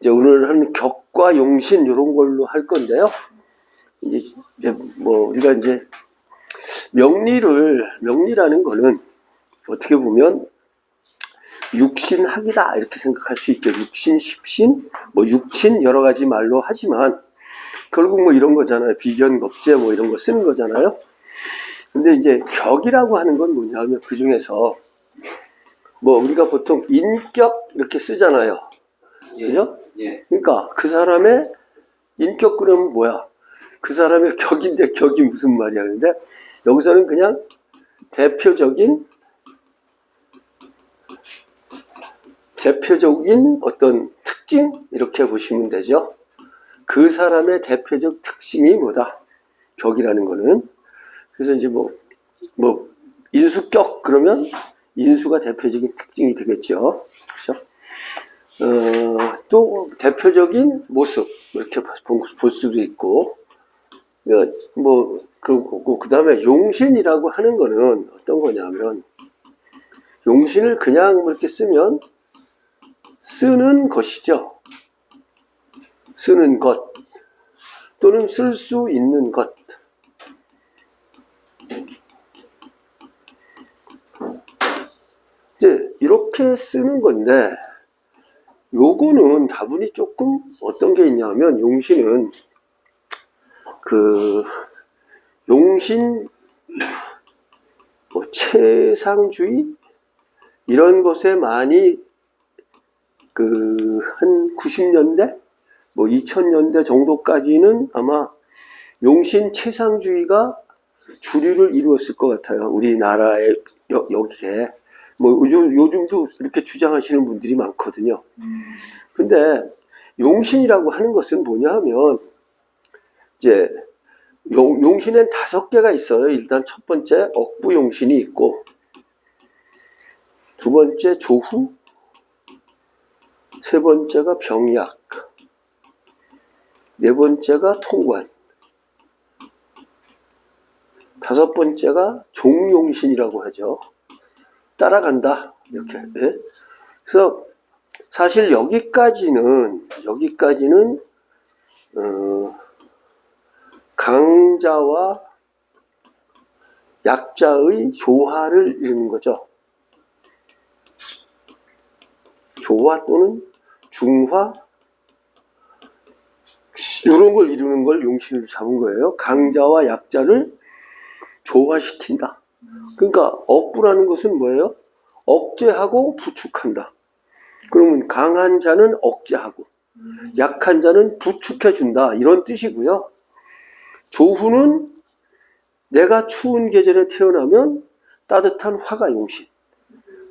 이제 오늘은 격과 용신 이런 걸로 할 건데요. 이제, 이제 뭐 우리가 이제 명리를 명리라는 거는 어떻게 보면 육신학이다 이렇게 생각할 수 있죠. 육신, 십신, 뭐 육신 여러 가지 말로 하지만 결국 뭐 이런 거잖아요. 비견, 겁재 뭐 이런 거 쓰는 거잖아요. 근데 이제 격이라고 하는 건 뭐냐면 그 중에서 뭐 우리가 보통 인격 이렇게 쓰잖아요. 그죠? 예. 그러니까 그 사람의 인격 그러면 뭐야? 그 사람의 격인데 격이 무슨 말이야? 근데 여기서는 그냥 대표적인 대표적인 어떤 특징 이렇게 보시면 되죠. 그 사람의 대표적 특징이 뭐다? 격이라는 거는 그래서 이제 뭐뭐 인수격 그러면 인수가 대표적인 특징이 되겠죠. 그렇죠? 어, 또 대표적인 모습 이렇게 볼- 볼 수도 있고 어, 뭐 그리고 그 다음에 용신이라고 하는 거는 어떤 거냐면 용신을 그냥 뭐 이렇게 쓰면 쓰는 것이죠. 쓰는 것 또는 쓸 수 있는 것. 이제 이렇게 쓰는 건데 요거는 다분히 조금 어떤 게 있냐면 용신은 그 용신 뭐 최상주의? 이런 것에 많이 그 한 90년대? 뭐 2000년대 정도까지는 아마 용신 최상주의가 주류를 이루었을 것 같아요. 우리나라의 여, 여기에 뭐 요즘 요즘도 이렇게 주장하시는 분들이 많거든요. 근데 용신이라고 하는 것은 뭐냐 하면 이제 용, 용신엔 다섯 개가 있어요. 일단 첫 번째 억부 용신이 있고 두 번째 조후 세 번째가 병약 네 번째가 통관 다섯 번째가 종용신이라고 하죠. 따라간다 이렇게 예? 그래서 사실 여기까지는 여기까지는 어, 강자와 약자의 조화를 이루는 거죠. 조화 또는 중화 이런 걸 이루는 걸 용신으로 잡은 거예요. 강자와 약자를 조화시킨다. 그러니까 억부라는 것은 뭐예요? 억제하고 부축한다. 그러면 강한 자는 억제하고 약한 자는 부축해 준다. 이런 뜻이고요. 조후는 내가 추운 계절에 태어나면 따뜻한 화가 용신.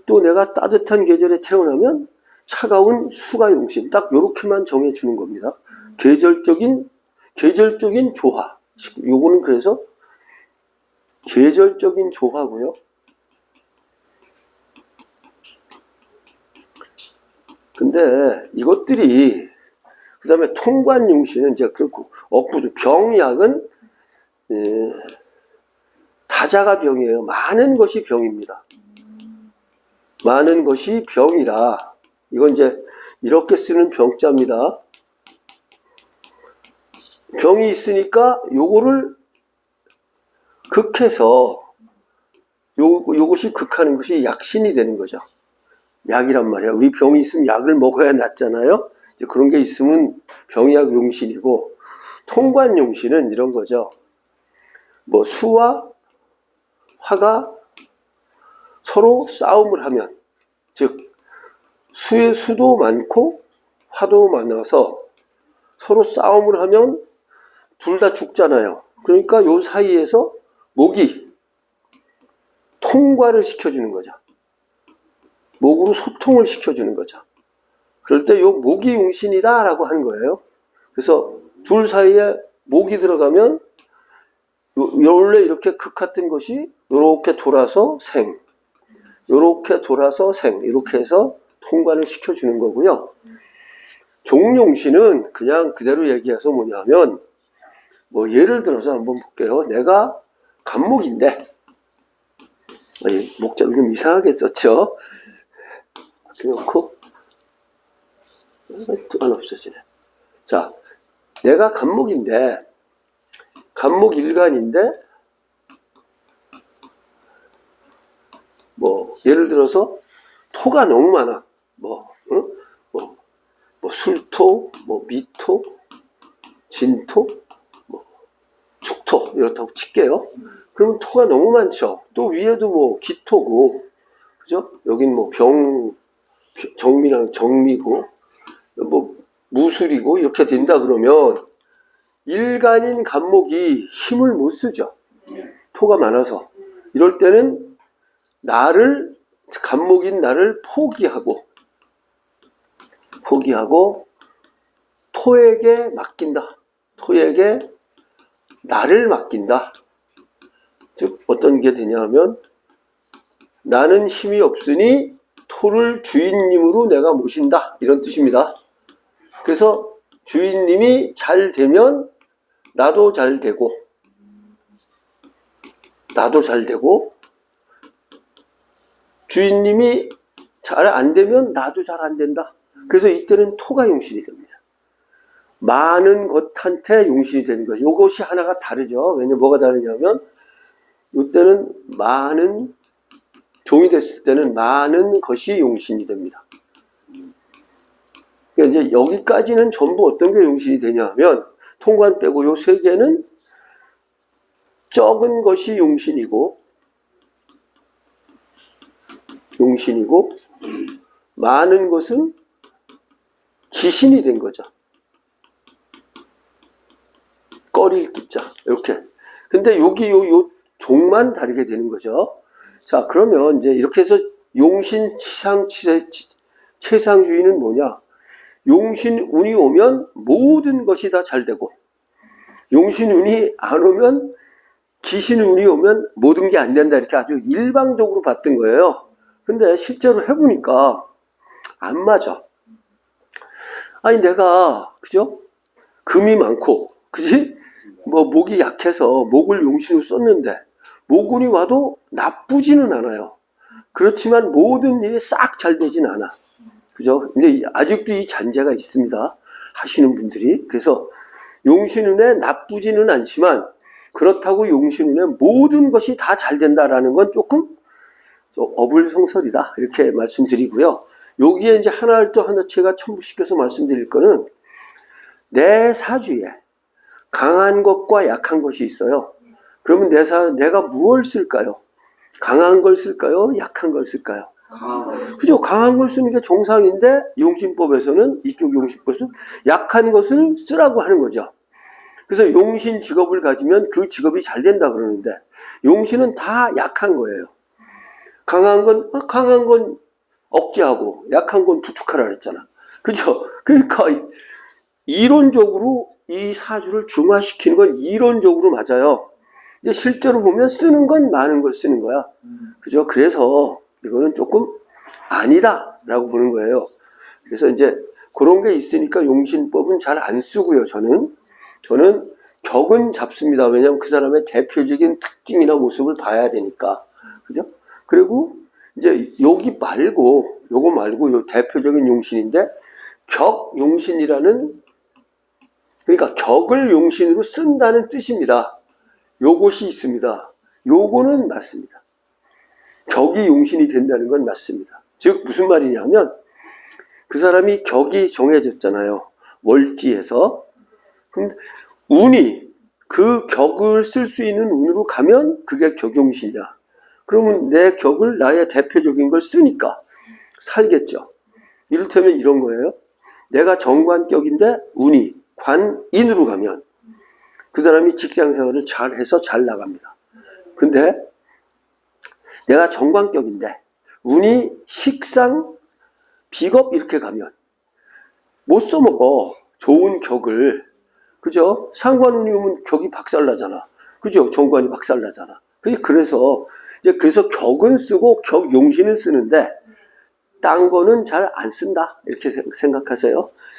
또 내가 따뜻한 계절에 태어나면 차가운 수가 용신. 딱 요렇게만 정해 주는 겁니다. 계절적인 계절적인 조화. 요거는 그래서 계절적인 조화고요. 근데 이것들이 그 다음에 통관용신은 이제 그렇고 억부죠. 병약은 예, 다자가 병이에요. 많은 것이 병입니다. 많은 것이 병이라 이건 이제 이렇게 쓰는 병자입니다. 병이 있으니까 요거를 극해서 요, 요것이 극하는 것이 약신이 되는 거죠. 약이란 말이야. 우리 병이 있으면 약을 먹어야 낫잖아요. 이제 그런 게 있으면 병약 용신이고 통관 용신은 이런 거죠. 뭐 수와 화가 서로 싸움을 하면 즉 수의 수도 많고 화도 많아서 서로 싸움을 하면 둘 다 죽잖아요. 그러니까 요 사이에서 목이 통과를 시켜주는 거죠. 목으로 소통을 시켜주는 거죠. 그럴 때 요 목이 용신이다 라고 하는 거예요. 그래서 둘 사이에 목이 들어가면 요- 원래 이렇게 극 같은 것이 이렇게 돌아서 생, 이렇게 돌아서 생, 이렇게 해서 통과를 시켜주는 거고요. 종용신은 그냥 그대로 얘기해서 뭐냐면 뭐 예를 들어서 한번 볼게요. 내가 간목인데 아니, 목자를 좀 이상하게 썼죠. 그렇고 안 없어지네. 자, 내가 간목인데, 간목 일간인데, 뭐, 예를 들어서, 토가 너무 많아. 뭐, 응? 뭐, 뭐, 술토, 뭐, 미토, 진토, 뭐, 축토, 이렇다고 칠게요. 그러면 토가 너무 많죠. 또 위에도 뭐, 기토고, 그죠? 여긴 뭐, 병, 정미랑 정미고, 뭐, 무술이고, 이렇게 된다 그러면, 일간인 간목이 힘을 못 쓰죠. 토가 많아서. 이럴 때는 나를, 간목인 나를 포기하고, 포기하고, 토에게 맡긴다. 토에게 나를 맡긴다. 즉, 어떤 게 되냐면, 나는 힘이 없으니 토를 주인님으로 내가 모신다. 이런 뜻입니다. 그래서 주인님이 잘 되면 나도 잘 되고, 나도 잘 되고, 주인님이 잘 안 되면 나도 잘 안 된다. 그래서 이때는 토가 용신이 됩니다. 많은 것한테 용신이 되는 거예요. 이것이 하나가 다르죠. 왜냐면 뭐가 다르냐면, 이때는 많은, 종이 됐을 때는 많은 것이 용신이 됩니다. 그러니까 이제 여기까지는 전부 어떤 게 용신이 되냐 하면, 통관 빼고 요 세 개는 적은 것이 용신이고, 용신이고, 많은 것은 기신이 된 거죠. 꺼릴 기자 이렇게. 근데 여기 요, 요 종만 다르게 되는 거죠. 자, 그러면 이제 이렇게 해서 용신 치상 최상주의는 뭐냐? 용신 운이 오면 모든 것이 다 잘 되고, 용신 운이 안 오면 기신 운이 오면 모든 게 안 된다 이렇게 아주 일방적으로 봤던 거예요. 근데 실제로 해보니까 안 맞아. 아니 내가 그죠? 금이 많고 그지? 뭐 목이 약해서 목을 용신으로 썼는데 목운이 와도 나쁘지는 않아요. 그렇지만 모든 일이 싹 잘 되진 않아. 그죠? 근데 아직도 이 잔재가 있습니다. 하시는 분들이. 그래서 용신운에 나쁘지는 않지만 그렇다고 용신운에 모든 것이 다 잘 된다라는 건 조금 어불성설이다. 이렇게 말씀드리고요. 여기에 이제 하나를 또 하나 제가 첨부시켜서 말씀드릴 거는 내 사주에 강한 것과 약한 것이 있어요. 그러면 내 사, 내가 무엇을 쓸까요? 강한 걸 쓸까요? 약한 걸 쓸까요? 그죠? 강한 걸 쓰는 게 정상인데 용신법에서는 이쪽 용신법에서는 약한 것을 쓰라고 하는 거죠. 그래서 용신 직업을 가지면 그 직업이 잘 된다 그러는데 용신은 다 약한 거예요. 강한 건 어, 강한 건 억제하고 약한 건 부축하라 그랬잖아. 그죠? 그러니까 이론적으로 이 사주를 중화시키는 건 이론적으로 맞아요. 이제 실제로 보면 쓰는 건 많은 걸 쓰는 거야. 그죠? 그래서 이거는 조금 아니다라고 보는 거예요. 그래서 이제 그런 게 있으니까 용신법은 잘 안 쓰고요, 저는. 저는 격은 잡습니다. 왜냐하면 그 사람의 대표적인 특징이나 모습을 봐야 되니까. 그죠? 그리고 이제 여기 말고, 요거 말고 요 대표적인 용신인데, 격 용신이라는, 그러니까 격을 용신으로 쓴다는 뜻입니다. 요것이 있습니다. 요거는 맞습니다. 격이 용신이 된다는 건 맞습니다. 즉, 무슨 말이냐면, 그 사람이 격이 정해졌잖아요. 월지에서. 그럼 운이 그 격을 쓸 수 있는 운으로 가면 그게 격용신이야. 그러면 내 격을 나의 대표적인 걸 쓰니까 살겠죠. 이를테면 이런 거예요. 내가 정관격인데 운이 관인으로 가면 그 사람이 직장 생활을 잘 해서 잘 나갑니다. 근데 내가 정관격인데 운이 식상, 비겁 이렇게 가면 못 써먹어. 좋은 격을. 그죠? 상관운이 오면 격이 박살나잖아. 그죠? 정관이 박살나잖아. 그래서 이제 그래서 격은 쓰고 격 용신은 쓰는데 딴 거는 잘 안 쓴다. 이렇게 생각하세요.